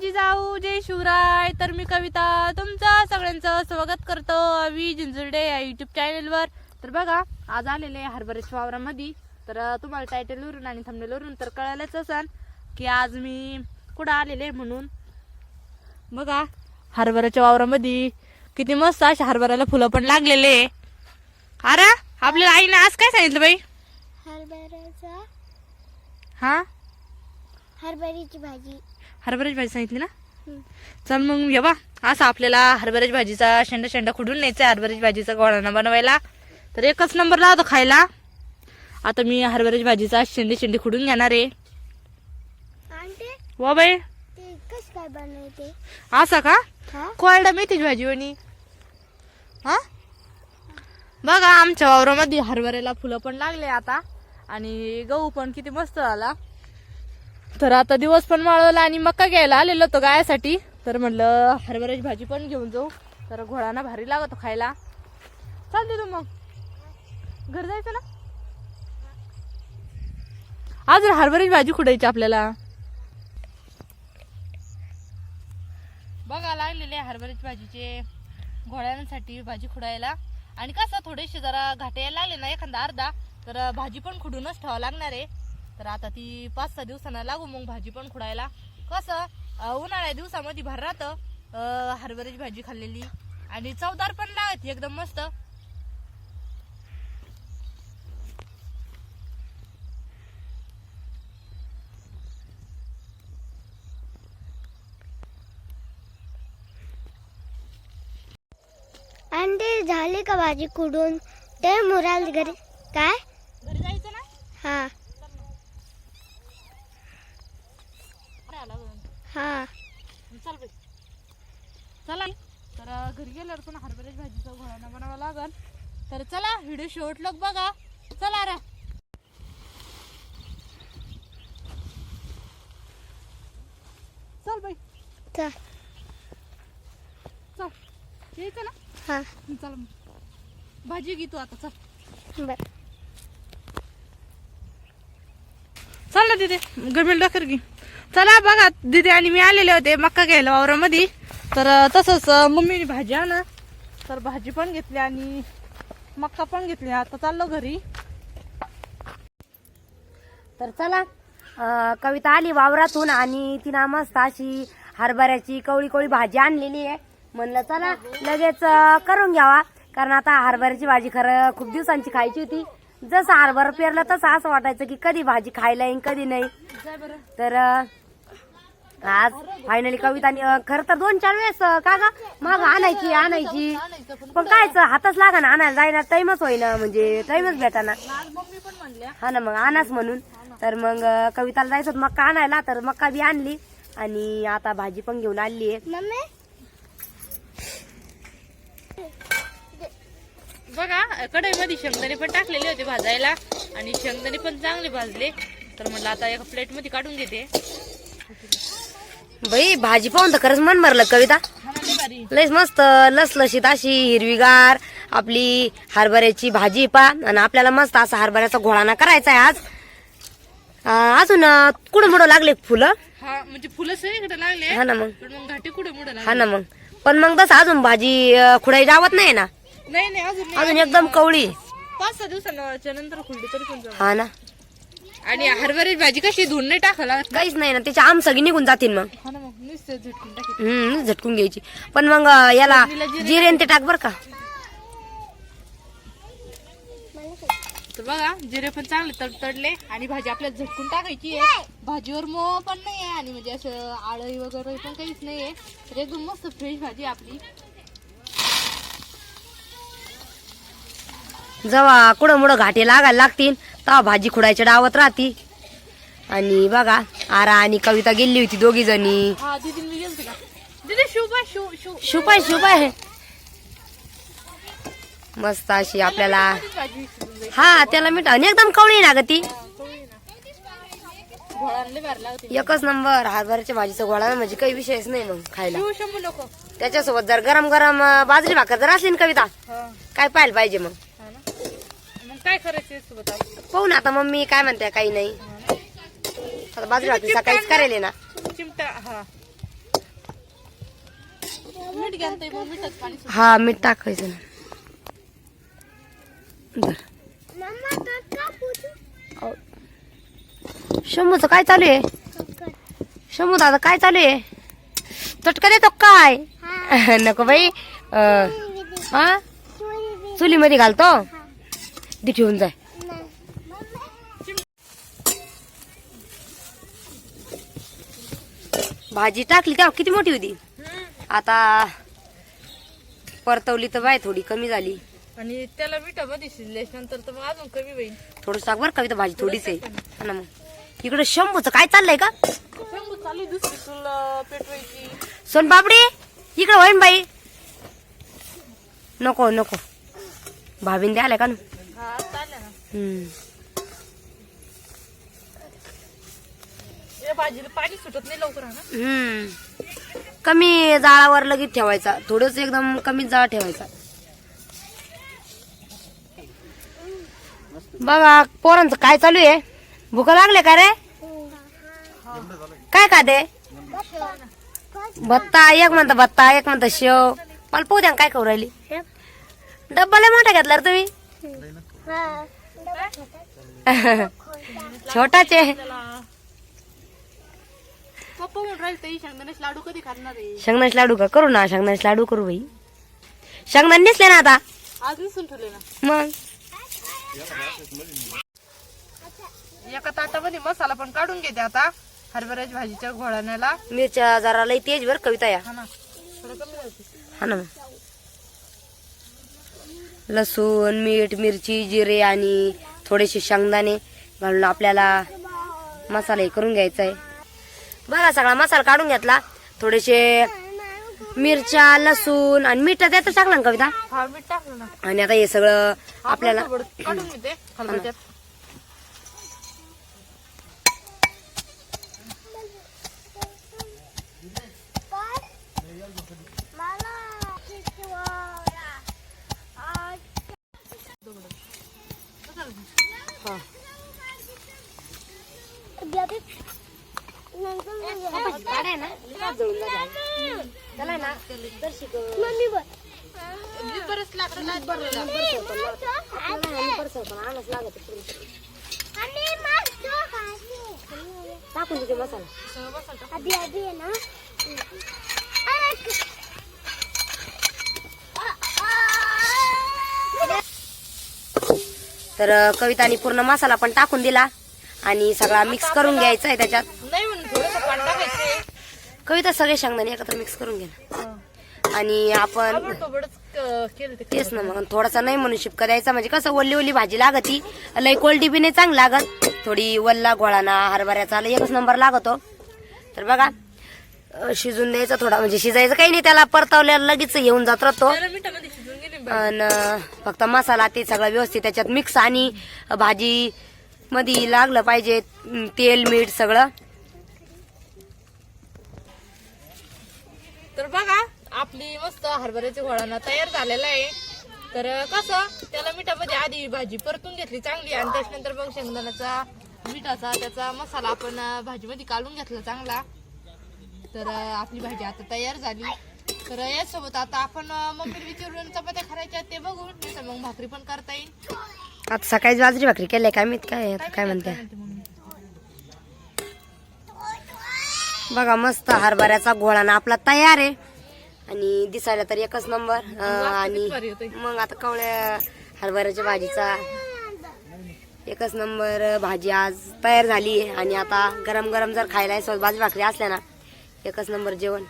जिजाऊ जय शिवराय. तर मी कविता तुमचं सगळ्यांचं स्वागत करतो अवी जिंजुर्डे या युट्यूब चॅनलवर तर बघा आज आलेले आहे हरभऱ्याच्या वावरामध्ये. तर तुम्हाला टायटलवरून आणि थंबनेलवरून तर कळायलाच असन की आज मी कुठं आलेले म्हणून. बघा हरभऱ्याच्या वावरामध्ये किती मस्त अशा हरभऱ्याला फुलं पण लागलेले. अरे आपल्याला आईने आज काय सांगितलं बाई? हरभऱ्याचा हा? हरभऱ्याची भाजी. हरभऱ्याची भाजी सांगितली ना. चल मग ये बा. असं आपल्याला हरभऱ्याची भाजीचा शेंडा शेंडा खुडून न्यायचा हरभऱ्याची भाजीचा गोळाना बनवायला. तर एकच नंबर लावतो खायला. आता मी हरभऱ्याची भाजीचा शेंडे शेंडे खुडून घेणार आहे? वा बाई. असा का? कोरडा मेथीची भाजी वणी. हा? बघा आमच्या वावरामध्ये हरभऱ्याला फुलं पण लागले आता. आणि गहू पण किती मस्त झाला. तर आता दिवस पण माळवला आणि मक्का घ्यायला आलेलो होतो गायासाठी. तर म्हणलं हरभऱ्याची भाजी पण घेऊन जाऊ. तर घोडाना भारी लागतो खायला. चालते तू मग. घर जायचं ना? आज हरभऱ्याची भाजी खुडायची आपल्याला? बघा लागलेले हरभऱ्याची भाजीचे घोड्यांसाठी भाजी खुडायला. आणि कसं थोडेसे जरा घाटे यायला लागले ना एखादा अर्धा तर भाजी पण खुडूनच ठेवावं लागणार आहे. तर आता ती पाच सहा दिवसांना लागू मग भाजी पण खुडायला. कसं उन्हाळ्या दिवसामध्ये भर राहतं. हरभऱ्याची भाजी खाल्लेली. आणि चवदार पण लागत एकदम मस्त. आणि ते झाले का भाजी कुडून? ते मुराल घरी काय? घरी जायचं ना? हा नाही आला अजून. हा चल बाई चला. तर घरी गेल्यावर पण हरभऱ्याची भाजीचा घोळाना बनावा लागल तर चला व्हिडिओ शेवट लोक बघा. चला रे. चल बाई. चल. चल. यायचं ना? हा. चल. भाजी घे तू आता चल. बर. चल ना तिथे गरमेल डॉक्टर घे. चला बघा दिदी आणि मी आलेले होते मक्का घ्यायला वावरामध्ये. तर तसंच मम्मीने भाजी आणा. तर भाजी पण घेतली आणि मक्का पण घेतली. आता चाललो घरी. तर चला अं, कविता आली वावरातून आणि तिनं मस्त अशी हरभऱ्याची कवळी कवळी भाजी आणलेली आहे. म्हणलं चला लगेच अं, करून घ्यावा. कारण आता हरभऱ्याची भाजी खरं खूप दिवसांची खायची होती. जसं हरभरा पेरलं तसं असं वाटायचं की कधी भाजी खायला येईन कधी नाही. तर अं, आज फायनली कवितानी अं, खरं तर दोन चार वेळेस का गा? मग आणायची आणायची. पण कायच हातच लागा ना आणायला जायला टाइमच होईना म्हणजे टाइमच भेटाना. आज मम्मी पण म्हणल्या हा ना मग आणाच म्हणून. तर मग कविताला जायचं होतं मक्का आणायला तर मक्का बी आणली. आणि आता भाजी पण घेऊन आणली आहे. मम्मी? बघा कढईमध्ये शेंगदाणे पण टाकलेले होते भाजायला. आणि शेंगदाणे पण चांगले भाजले. तर म्हणलं आता एका प्लेटमध्ये काढून घेते. बाई भाजी पाहून तर खरंच मन भरलं कविता. लयच मस्त लसलशीत अशी हिरवीगार आपली हरभऱ्याची भाजी पा आणि आपल्याला मस्त असा हरभऱ्याचा घोळाना करायचा आहे आज. अजून कुठं मुडं लागले फुलं? हा म्हणजे फुलं सगळीकडे लागले. हा ना मग. पण मग घाटे कुठे मुडे हा ना मग. पण मग तसं अजून भाजी अं, खुडाई जावत नाही ना? नाही नाही अजून नाही. अजून एकदम कवळी. पाच सहा दिवसांच्या नंतर खुलली तरी पण जाऊ. हा ना. आणि हरभऱ्याची भाजी कशी धुवून नाही टाकायला काहीच नाही ना त्याची आम सगळी निघून जातील मग. हा ना मग नुसतं झटकून टाकी हम्म झटकून घ्यायची. पण मग अं, याला जिरे आणि ते टाक बर का. तर बघा जिरे पण चांगले तडतडले आणि भाजी आपल्याला झटकून टाकायची आहे. भाजीवर मो पण नाही आहे आणि म्हणजे असं आळी वगैरे पण काहीच नाही आहे. तर एकदम मस्त फ्रेश भाजी आहे आपली. जेव्हा कुठं मुडं घाटे लागायला लागतील. तेव्हा भाजी खुडायच्या डावत राहती? आणि बघा आरा आणि कविता गेली होती दोघी जणी. का? शुभ आहे शुपाय शुपाय मस्त अशी आपल्याला. हा त्याला मीठ आणि एकदम कवळी ना ग ती. एकच नंबर हरभऱ्याच्या भाजीचं गोळा म्हणजे काही विषयच नाही मग खायला. त्याच्यासोबत जर गरम गरम बाजरी भाकर जर असली ना कविता काय पाहायला पाहिजे मग? काय करायचं सोबत आपण? पाहू ना आता मम्मी काय म्हणते काही नाही. आता बाजरी भाकरी सकाळीच करेल ना. चिमटा हा. मीठ घ्या ना ताई, मग मिठाचं पाणी सुटतं. हा मीठ टाकायचं ना. बर शंभूचं काय चालू आहे? शंभू दादा काय चालू आहे? चटका देतो काय? हा. नको बाई. अं, हा? चुलीमध्ये. घालतो? ती ठेवून जाय. भाजी टाकली तेव्हा किती मोठी होती? आता परतवली तर बाय थोडी कमी झाली. आणि त्याला मिठामध्ये शिजल्यास नंतर तर मग अजून कमी होईल. थोडं टाक बरं का इथं भाजी थोडीच आहे. ना मग. इकडे शंभूचं काय चाललंय का? शंभू चालू दुसरी तुला पेटवायची. सोनपापडी इकडे होईन बाई. नको नको. भाभीन द्यायला का ना? हा हम्म. या भाजीला पाणी सुटत नाही लवकर हा ना? हम्म. कमी जाळावर लगेच ठेवायचा. थोडंच एकदम कमी जाळ ठेवायचा. बघा पोरांचं काय चालू आहे? भूक लागले का रे? काय का दे भत्ता एक म्हणता भत्ता एक म्हणता शेव. मला पोहू द्या ना, काय करू राहिली? डब्बा लय मोठा घेतला रे तुम्ही. छोटाच. आहे पप्पा म्हणून राहील ताई शेंगदाण्याचे लाडू कधी खाणार आहे? शेंगदाण्याचे लाडू का? करू ना शेंगदाण्याचे लाडू करू बाई. शेंगदाणे दिसले ना आता. आज ठेवले ना. मग. एका ताटामध्ये मसाला पण काढून घेते आता. हरभऱ्याच्या भाजीच्या घोळण्याला. मिरच्या जरा लई तेज बर कविता या हा ना. थोडं कमी झालं हा ना. लसूण मीठ मिरची जिरे आणि थोडेसे शेंगदाणे घालून आपल्याला मसाला हे करून घ्यायचा आहे बघा सगळा मसाला काढून घेतला. थोडेसे मिरच्या लसूण आणि मीठ त्यातच टाकला ना कविता? आणि आता हे सगळं आपल्याला मम्मी बोल टाकून मसाला आधी आधी आहे ना तर कविताने कवितानी पूर्ण मसाला पण टाकून दिला आणि सगळा मिक्स करून घ्यायचा आहे त्याच्यात. नाही म्हणून थोडंसं पाणी टाकायचंय कविता सगळे शेंगदाणे एकत्र मिक्स करून घे ना. आणि आपण तेच ना मग थोडासा नाही म्हणून शिपका द्यायचा म्हणजे कसं ओली ओली भाजी लागती लई कोल्डी बी नाही चांगली लागत. थोडी वल्ला गोळाना हरभऱ्याचा एकच नंबर लागतो. तर बघा शिजून द्यायचं थोडा म्हणजे शिजायचं काही नाही त्याला परतवल्याला लगेच येऊन जात राहतो. आणि फक्त मसाला ते सगळं व्यवस्थित त्याच्यात मिक्स आणि भाजी मध्ये लागलं पाहिजे तेल मीठ सगळं. तर बघा आपली मस्त हरभऱ्याची घोळाना तयार झालेला आहे. तर कसं त्याला मिठामध्ये आधी भाजी परतून घेतली चांगली आणि त्याच्यानंतर मग शेंगदाण्याचा मिठाचा त्याचा मसाला आपण भाजीमध्ये काढून घेतला चांगला. तर आपली भाजी आता तयार झाली. तर यासोबत आता आपण अं, मम्मीला विचारून चपात्या करायच्या ते बघू नाही तर मग भाकरी पण करता येईल. आता सकाळी बाजरी भाकरी केल्या काय माहीत काय काय म्हणते? बघा मस्त हरभऱ्याचा घोळाना आपला तयार आहे. आणि दिसायला तर एकच नंबर आणि. मग आता कवळ्या हरभऱ्याच्या भाजीचा एकच नंबर भाजी आज तयार झाली आहे. आणि आता गरम गरम जर खायला सोबत भाजी भाकरी असल्या ना एकच नंबर जेवण.